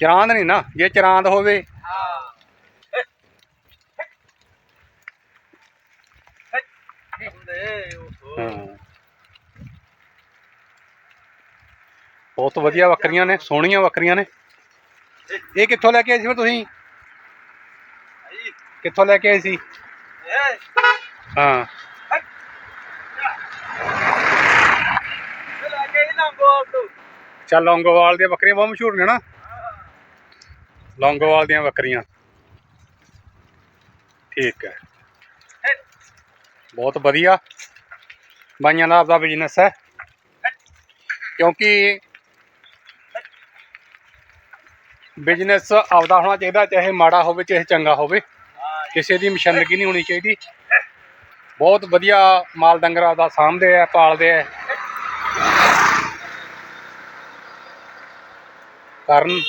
ਚਰਾਂਦ ਨਹੀਂ ਨਾ ਜੇ ਚਰਾਂਦ ਹੋਵੇ। ਬਹੁਤ ਵਧੀਆ ਬੱਕਰੀਆਂ ਨੇ ਸੋਹਣੀਆਂ ਬੱਕਰੀਆਂ ਨੇ। ਇਹ ਕਿੱਥੋਂ ਲੈ ਕੇ ਆਏ ਸੀ ਫਿਰ ਤੁਸੀਂ? ਕਿੱਥੋਂ ਲੈ ਕੇ ਆਏ ਸੀ? ਹਾਂ। ਚੱਲ ਲੌਂਗੋਵਾਲ ਦੀਆਂ ਬੱਕਰੀਆਂ ਬਹੁਤ ਮਸ਼ਹੂਰ ਨੇ ਨਾ। ਲੌਂਗੋਵਾਲ ਦੀਆਂ ਬੱਕਰੀਆਂ। ਠੀਕ ਹੈ। ਬਹੁਤ ਵਧੀਆ। ਬਾਈਆਂ ਦਾ ਆਪਦਾ ਬਿਜ਼ਨਸ ਹੈ। ਕਿਉਂਕਿ ਬਿਜ਼ਨਸ ਆਪਦਾ ਹੋਣਾ ਚਾਹੀਦਾ, ਚਾਹੇ ਮਾੜਾ ਹੋਵੇ, ਚਾਹੇ ਚੰਗਾ ਹੋਵੇ। ਕਿਸੇ ਦੀ ਮਸ਼ੰਦਗੀ ਨਹੀਂ ਹੋਣੀ ਚਾਹੀਦੀ। ਬਹੁਤ ਵਧੀਆ ਮਾਲ ਡੰਗਰ ਆਪਦਾ ਸਾਂਭਦੇ ਆ, ਪਾਲਦੇ ਆ। ਕਾਰਨ